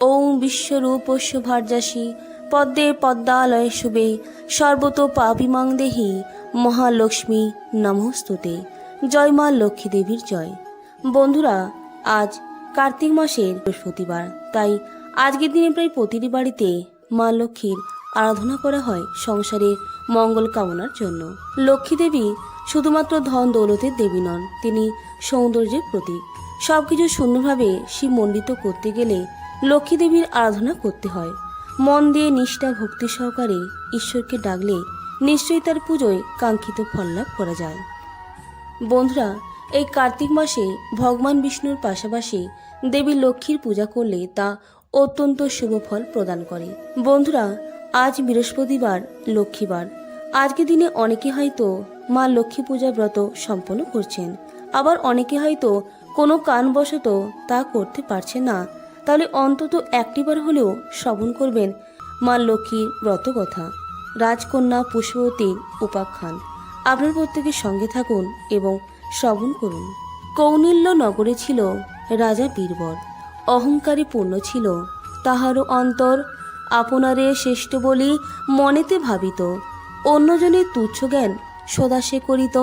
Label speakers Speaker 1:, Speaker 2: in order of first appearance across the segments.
Speaker 1: ওং বিশ্বরূপস্য ভার্যাসী পদ্মে পদ্মালয়ে শুভে সর্বত পাপিমাং দেহি, মহালক্ষ্মী নমস্তুতে। জয় মা লক্ষ্মী দেবীর জয়। বন্ধুরা, আজ কার্তিক মাসের বৃহস্পতিবার, তাই আজকের দিনে প্রায় প্রতিটি বাড়িতে মা লক্ষ্মীর আরাধনা করা হয় সংসারের মঙ্গল কামনার জন্য। লক্ষ্মী দেবী শুধুমাত্র ধন দৌলতের দেবী নন, তিনি সৌন্দর্যের প্রতীক। সবকিছু সুন্দরভাবে শিবমণ্ডিত করতে গেলে লক্ষ্মী দেবীর আরাধনা করতে হয়। মন দিয়ে নিষ্ঠা ভক্তি সহকারে ঈশ্বরকে ডাকলে নিশ্চয়ই তার পুজোয় কাঙ্ক্ষিত ফল লাভ করা যায়। বন্ধুরা, এই কার্তিক মাসে ভগবান বিষ্ণুর পাশাপাশি দেবী লক্ষ্মীর পূজা করলে তা অত্যন্ত শুভ ফল প্রদান করে। বন্ধুরা, আজ বৃহস্পতিবার, লক্ষ্মীবার। আজকে দিনে অনেকে হয়তো মা লক্ষ্মী পূজা ব্রত সম্পন্ন করছেন। আবার অনেকে হয়তো কোনো কারণবশত তা করতে পারছে না। তাহলে অন্তত একটিবার হলেও শ্রবণ করবেন মা লক্ষ্মীর ব্রত কথা রাজকন্যা পুষ্পবতীর উপাখ্যান আপনার প্রত্যেকের সঙ্গে থাকুন এবং শ্রবণ করুন। কৌনিল্য নগরে ছিল রাজা বীরবর। অহংকারে পূর্ণ ছিল। তাহারও অন্তর আপনারে শ্রেষ্ঠ বলি মনেতে ভাবিত। অন্যজনের তুচ্ছ জ্ঞান সদা সে করিত।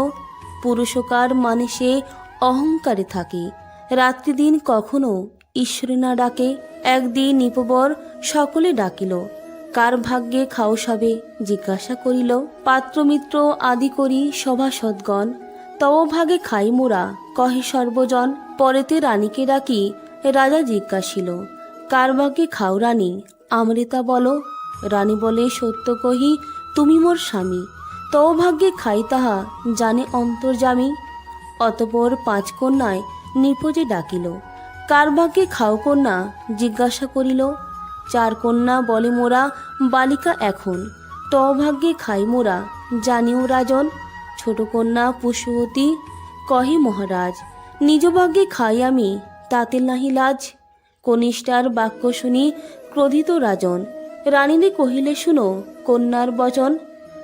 Speaker 1: পুরুষকার মানে সে অহংকারে থাকে। রাত্রিদিন কখনো ঈশ্বরে না ডাকে, একদিন নিপবর সকলে ডাকিল। কার ভাগ্যে খাওস হবে জিজ্ঞাসা করিল। পাত্রমিত্র আদি করি সভাসদগণ। তব ভাগে খাই মোরা, কহে সর্বজন। পরেতে রানীকে ডাকি, রাজা জিজ্ঞাসিল, কার ভাগ্যে খাও রানী? আমৃতা বলো। রানী বলে, সত্য কহি, তুমি মোর স্বামী। তব ভাগ্যে খাই তাহা, জানে অন্তর্জামী অতপর পাঁচ কন্যায় নিপজে ডাকিল। কার ভাগ্যে খাও কন্যা? জিজ্ঞাসা করিল, চার কন্যা বলে মোরা, বালিকা এখন। তব ভাগ্যে খাই মোরা। জানিও রাজন, ছোট কন্যা পুষ্পবতী কহে মহারাজ, নিজ ভাগ্যে খাই আমি, তাতে নাহি লাজ? কনিষ্ঠার বাক্য শুনি ক্রোধিত রাজন। রানীরে কহিলে, শুনো, কন্যার বচন।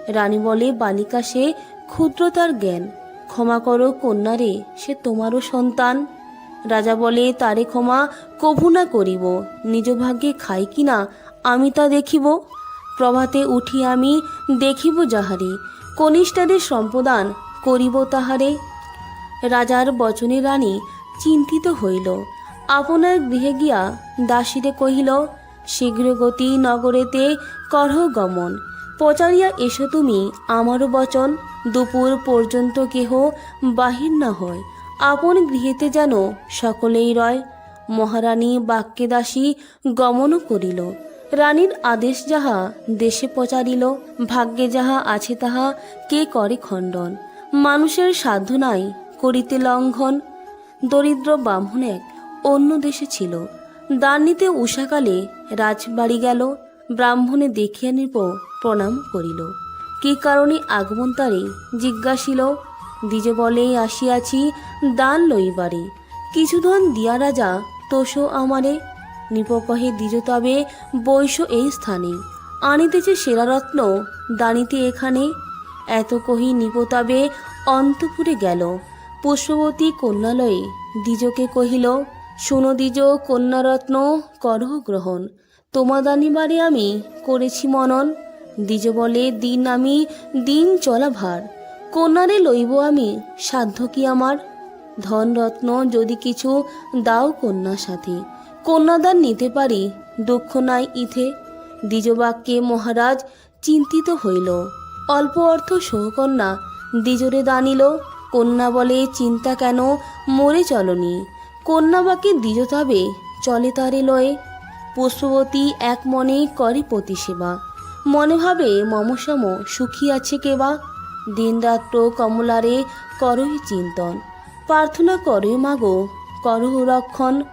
Speaker 1: রানী বলে, বালিকা সে ক্ষুদ্রতার জ্ঞান। ক্ষমা করো কন্যারে সে তোমারও সন্তান। রাজা বলে, তারে ক্ষমা কভু না করিব। নিজ ভাগ্যে খাই কিনা আমি তা দেখিব। প্রভাতে উঠি আমি, দেখিব যাহারে। কনিষ্ঠাদের সম্প্রদান করিব তাহারে। রাজার বচনে রানী চিন্তিত হইল। আপনার গৃহে গিয়া দাসীরে কহিল, শীঘ্র গতি নগরেতে করহ গমন। পচারিয়া এসো তুমি, আমারও বচন। দুপুর পর্যন্ত কেহ বাহির না হয়। আপন গৃহেতে যেন সকলেই রয়। মহারানী বাক্যে দাসী গমনও করিল। রানীর আদেশ যাহা দেশে পচারিল, ভাগ্যে যাহা আছে তাহা কে করে খণ্ডন? মানুষের সাধ্য নাই করিতে লঙ্ঘন। দরিদ্র ব্রাহ্মণ এক অন্য দেশে ছিল। দান নিতে উষাকালে রাজবাড়ি গেল। ব্রাহ্মণে দেখিয়া নৃপ প্রণাম করিল। কি কারণে আগমন তারে জিজ্ঞাসিল। দ্বিজ বলে আসিয়াছি, দান লইবারে কিছু ধন দিয়া রাজা, তোষো আমারে। নৃপ কহে, দ্বিজ তবে বৈশ এই স্থানে। আনিতেছে সেরা রত্ন, দানিতে এখানে। এত কহি নিপতাবে অন্তপুরে গেল। পুষ্পবতী কন্যালয়ে দ্বিজকে কহিল, শুনো দ্বিজ, কন্যারত্ন, করহ গ্রহণ। তোমা দানিবারে আমি করেছি মনন। দ্বিজ বলে, দিন আমি, দিন চলা ভার। কন্যারে লইব আমি, সাধ্য কি আমার? ধনরত্ন যদি কিছু দাও কন্যার সাথে, কন্যাদান নিতে পারি, দুঃখ নাই ইথে। দ্বিজবাক্যে মহারাজ চিন্তিত হইল। অল্প অর্থ সহকন্যা দ্বিজরে দানিল, কন্যা বলে চিন্তা কেন? মরে চলনি। কন্যা বাক্যে দ্বিজ তবে, চলে তারে লয়ে। পুষ্পবতী এক মনে করে পতি সেবা মনে ভাবে মমসম সুখী আছে কেবা দিনরাত্র কমলারে করই চিন্তন। প্রার্থনা করে মাগো করহ রক্ষণ।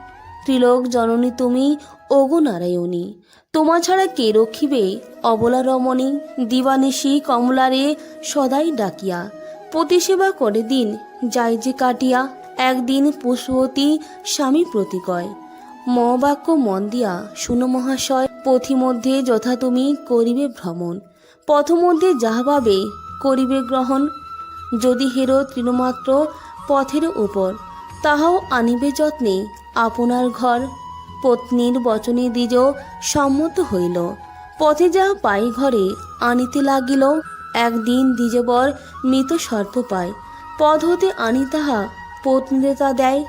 Speaker 1: ত্রিলোক জননী তুমি, ওগো নারায়ণী। তোমা ছাড়া কে রক্ষিবে? অবলা রমণী, দিবানিশি কমলারে সদাই ডাকিয়া। প্রতিসেবা করে দিন, যাই যে কাটিয়া, একদিন পুষ্পবতী স্বামী প্রতিকয়। মবাক্য মন দিয়া শুনো মহাশয়, পথিমধ্যে যথা তুমি করিবে ভ্রমণ। পথমধ্যে যাহা পাবে করিবে গ্রহণ। যদি হেরো তৃণমাত্র পথের উপর, তাহাও আনিবে যত্নে আপনার ঘর। পত্নীর বচনে দ্বিজ সম্মত হইল। পথে যা পাই ঘরে আনিতে লাগিল। একদিন দ্বিজবর মৃত সর্প পায়। পদ হতে আনি তাহা পত্নীরে তা দেয়।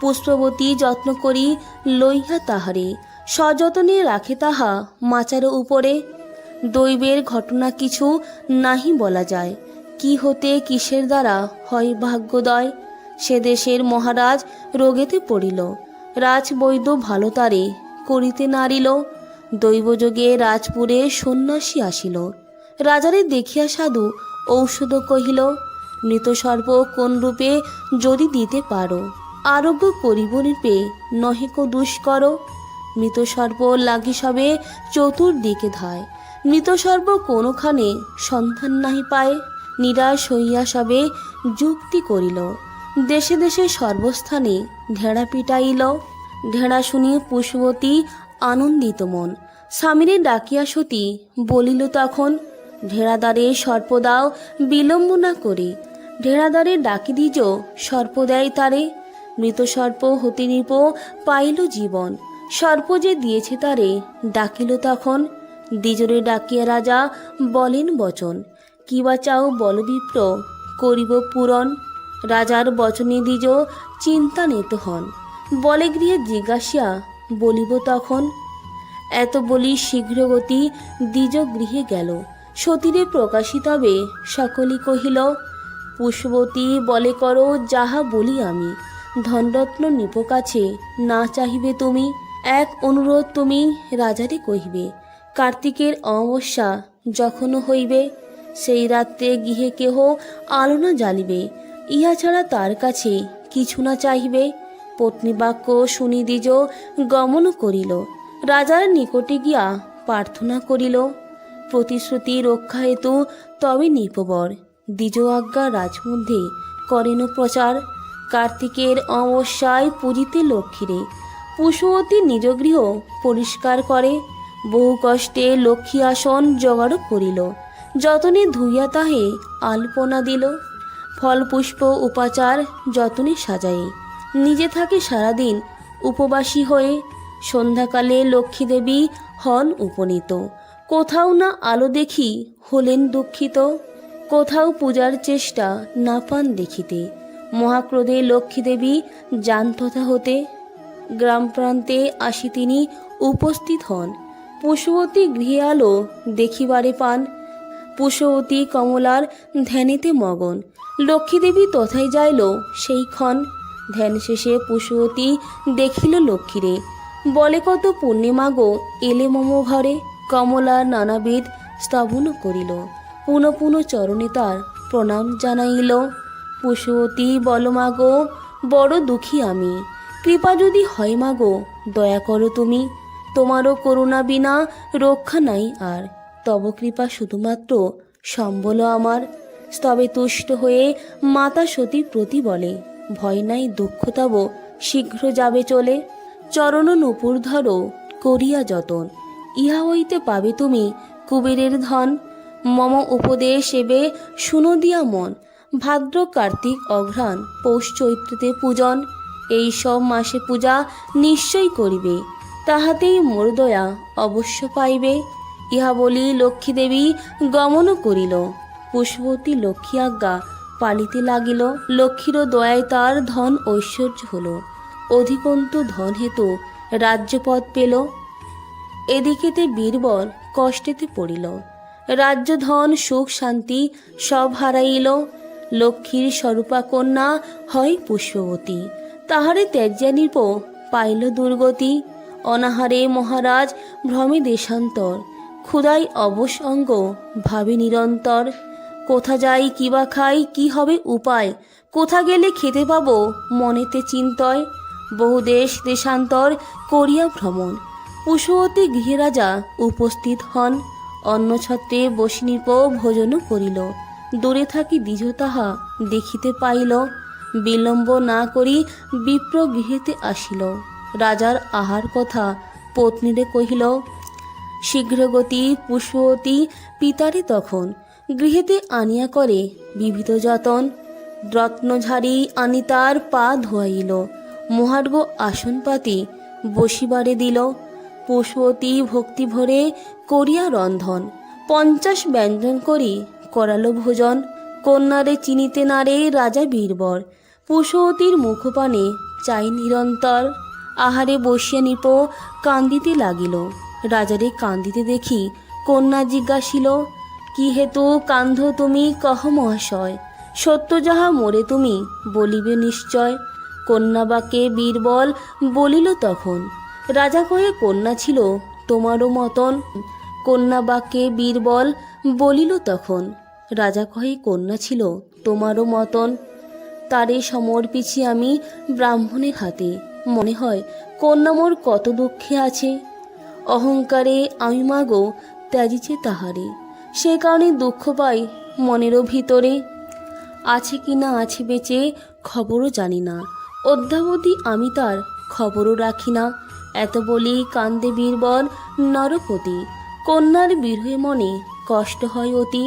Speaker 1: পুষ্পবতী যত্ন করি লইহা তাহারে। সযতনে রাখে তাহা মাচার উপরে। দৈবের ঘটনা কিছু নাহি বলা যায়। কি হতে কিসের দ্বারা হয় ভাগ্যোদয়? সে দেশের মহারাজ রোগেতে পড়িল। রাজবৈদ্য ভালো তারে করিতে নারিল। দৈবযোগে রাজপুরে সন্ন্যাসী আসিল। রাজারে দেখিয়া সাধু ঔষধ কহিল মৃত সর্প কোন রূপে যদি দিতে পারো, আরোগ্য করিব রূপে নহেক দুষ্কর। মৃত সর্প লাগি সবে চতুর্দিকে ধায়। মৃত সর্প কোনোখানে সন্ধান নাহি পায়, নিরাশ হইয়া সবে যুক্তি করিল। দেশে দেশে সর্বস্থানে ঢেড়া পিটাইল। ঢেড়া শুনি পুষ্পবতী আনন্দিত মন। স্বামীরে ডাকিয়া সতী বলিল তখন, ঢেড়াদারে সর্পদাও বিলম্ব না করে। ঢেড়াদারে ডাকি দিজ, সর্প দেয় তারে। মৃত সর্প হতে নিপ পাইল জীবন। সর্প যে দিয়েছে তারে, ডাকিল তখন দ্বিজরে ডাকিয়া রাজা বলেন, বচন কিবা চাও বলবিপ্র করিব পূরণ। রাজার বচনে দ্বিজ চিন্তা নেত হন। বলে গৃহে জিজ্ঞাসিয়া বলিব তখন, এত বলি শীঘ্রগতি দ্বিজ গৃহে গেল। সতীরে প্রকাশিতবে সকলই কহিল, পুষ্পবতী, বলে করো, যাহা বলি আমি। ধনরত্ন নিপ কাছে, না চাহিবে তুমি। এক অনুরোধ তুমি রাজারে কহিবে। কার্তিকের অমাবস্যা যখনও হইবে, সেই রাত্রে গৃহে কেহ আলো না জ্বালিবে। ইহা ছাড়া তার কাছে কিছু না চাহিবে। পত্নী বাক্য শুনি দ্বিজ গমন করিল। রাজার নিকটে গিয়া প্রার্থনা করিল, প্রতিশ্রুতি রক্ষা হেতু তবে নিপবর। দ্বিজ আজ্ঞা রাজমধ্যে করেন প্রচার। কার্তিকের অমাবস্যায় পুজিতে লক্ষ্মীরে। পুষ্পবতী নিজ গৃহ পরিষ্কার করে। বহু কষ্টে লক্ষ্মী আসন জোগাড় করিল। যতনে ধুইয়া তাহে আলপনা দিল। ফল পুষ্প উপাচার যতনে সাজাই। নিজে থাকে সারাদিন উপবাসী হয়ে সন্ধ্যাকালে লক্ষ্মী দেবী হন উপনীত। কোথাও না আলো দেখি হলেন দুঃখিত। কোথাও পূজার চেষ্টা না পান দেখিতে। মহাক্রোধে লক্ষ্মী দেবী যান হতে। গ্রাম প্রান্তে আসি তিনি উপস্থিত হন। পুষ্পবতী গৃহে আলো দেখিবারে পান। পুষ্পবতী কমলার ধ্যানেতে মগন। লক্ষ্মীদেবী তথায় যাইল সেই ক্ষণ। ধ্যান শেষে পুষ্পবতী দেখিল লক্ষ্মীরে। বলে, কত পূর্ণিমা গো এলে মম ঘরে। কমলা নানাবিধ স্তবন করিল। পুনঃ পুনঃ চরণে তার প্রণাম জানাইল। পুষ্পবতী বল মাগো, বড় দুঃখী আমি। কৃপা যদি হয় মাগো, দয়া করো তুমি। তোমারও করুণা বিনা রক্ষা নাই আর। তব কৃপা শুধুমাত্র সম্বল আমার। স্তবে তুষ্ট হয়ে মাতা সতী প্রতি বলে, ভয় নাই, দুঃখ তব শীঘ্র যাবে চলে। চরণ নূপুর ধরো, করিয়া যতন। ইহা হইতে পাবে তুমি কুবেরের ধন। মম উপদেশ এবে শুনো দিয়া মন। ভাদ্র কার্তিক অঘ্রাণ, পৌষ চৈত্রতে পূজন। এই সব মাসে পূজা নিশ্চয় করিবে। তাহাতেই মোর দয়া অবশ্য পাইবে। ইহা বলি লক্ষ্মী দেবী গমন করিল। পুষ্পবতী লক্ষ্মী আজ্ঞা পালিতে লাগিল। লক্ষ্মীরও দয়ায় তার ধন ঐশ্বর্য হল। অধিকন্তু ধন হেতু রাজ্যপদ পেল। এদিকেতে বীরবর কষ্টেতে পড়িল। রাজ্য ধন, সুখ, শান্তি সব হারাইল। লক্ষ্মীর স্বরূপা কন্যা হয় পুষ্পবতী। তাহারে ত্যাজ্যানিপ পাইল দুর্গতি। অনাহারে মহারাজ ভ্রমে দেশান্তর। ক্ষুদাই অবশ অঙ্গ ভাবে নিরন্তর। কোথা যাই কিবা খাই, কি হবে উপায়? কোথা গেলে খেতে পাবো মনেতে চিন্তয়? বহু দেশ দেশান্তর করিয়া ভ্রমণ। পুষ্পবতী গৃহরাজা উপস্থিত হন। অন্নছত্রে বসিনিপ ভোজন করিল। দূরে থাকি দ্বিজ তাহা দেখিতে পাইল। বিলম্ব না করি বিপ্র গৃহেতে আসিল। রাজার আহার কথা পত্নীরে কহিল, শীঘ্রগতি পুষ্পবতী পিতারে তখন। গৃহেতে আনিয়া করে বিবিধ যতন। রত্নঝাড়ি আনি তার পা ধোয়াইল। মহার্ঘ আসন পাতি বসিবারে দিল। পুষ্পতী ভক্তি ভরে করিয়া রন্ধন। পঞ্চাশ ব্যঞ্জন করি করালো ভোজন। কন্যারে চিনিতে নারে রাজা বীরবর। পুষ্পতীর মুখপানে চাই নিরন্তর। আহারে বসিয়া নিপ, কান্দিতে লাগিল। রাজারে কান্দিতে দেখি কন্যা জিজ্ঞাসিল কি হেতু কান্ধ তুমি, কহ মহাশয়? সত্য যাহা মোরে তুমি, বলিবে নিশ্চয়। কন্যাবাকে বীরবল বলিল তখন, রাজা কয়ে কন্যা ছিল, তোমারও মতন। কন্যাবাকে বীরবল বলিল তখন, রাজা কহে কন্যা ছিল, তোমারও মতন। তারে সমর্পিছি আমি ব্রাহ্মণের হাতে। মনে হয় কন্যা মোর কত দুঃখে আছে। অহংকারে আমি মাগো ত্যাজিছে তাহারে। সে কারণে দুঃখ পাই মনেরও ভিতরে। আছে কি না আছে বেঁচে খবরও জানি না। অদ্যাবধি আমি তার খবরও রাখি না। এত বলি কান্দে বীরবর নরপতি। কন্যার বিরহে মনে কষ্ট হয় অতি।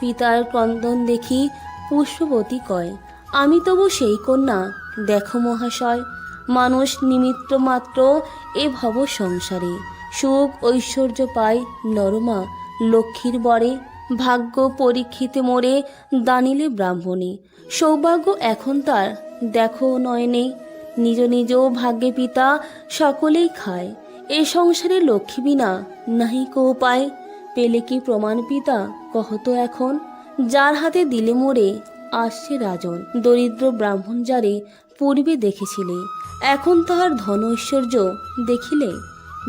Speaker 1: পিতার ক্রন্দন দেখি পুষ্পবতী কয়, আমি তবু সেই কন্যা, দেখো মহাশয়। মানুষ নিমিত্ত মাত্র এ ভব সংসারে। সুখ ঐশ্বর্য পায় নরমা, লক্ষ্মীর বরে, ভাগ্য পরীক্ষিতে মোরে দানিলে ব্রাহ্মণী। সৌভাগ্য এখন তার, দেখো নয়নে। নিজ নিজ ভাগ্যে পিতা সকলেই খায়। এ সংসারে লক্ষ্মী বিনা নাহি কো পায়। পেলে কি প্রমাণ পিতা কহতো এখন। যার হাতে দিলে মোরে, আসছে রাজন। দরিদ্র ব্রাহ্মণ যারে পূর্বে দেখেছিলে। এখন তাহার ধন ঐশ্বর্য দেখিলে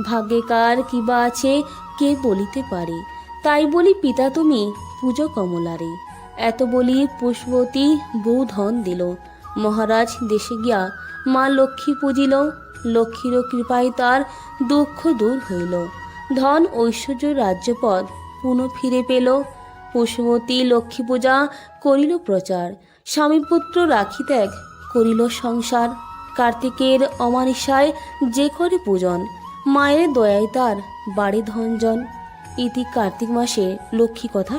Speaker 1: ভাগ্যে কার কিবা আছে, কে বলিতে পারে। তাই বলি, পিতা তুমি পুজো কমলারে। এত বলি পুষ্পতী বউ ধন দিল। মহারাজ দেশে গিয়া মা লক্ষ্মী পুজিল। লক্ষ্মীরও কৃপায় তার দুঃখ দূর হইল। ধন ঐশ্বর্য রাজ্যপদ পুনঃ ফিরে পেল। পুষ্পতী লক্ষ্মী পূজা করিল প্রচার। স্বামীপুত্র রাখি ত্যাগ করিল সংসার। কার্তিকের অমানিসায় যে করে পূজন, মায়ের দয়ায় তার বাড়ি ধনজন ইতি কার্তিক মাসে লক্ষ্মী কথা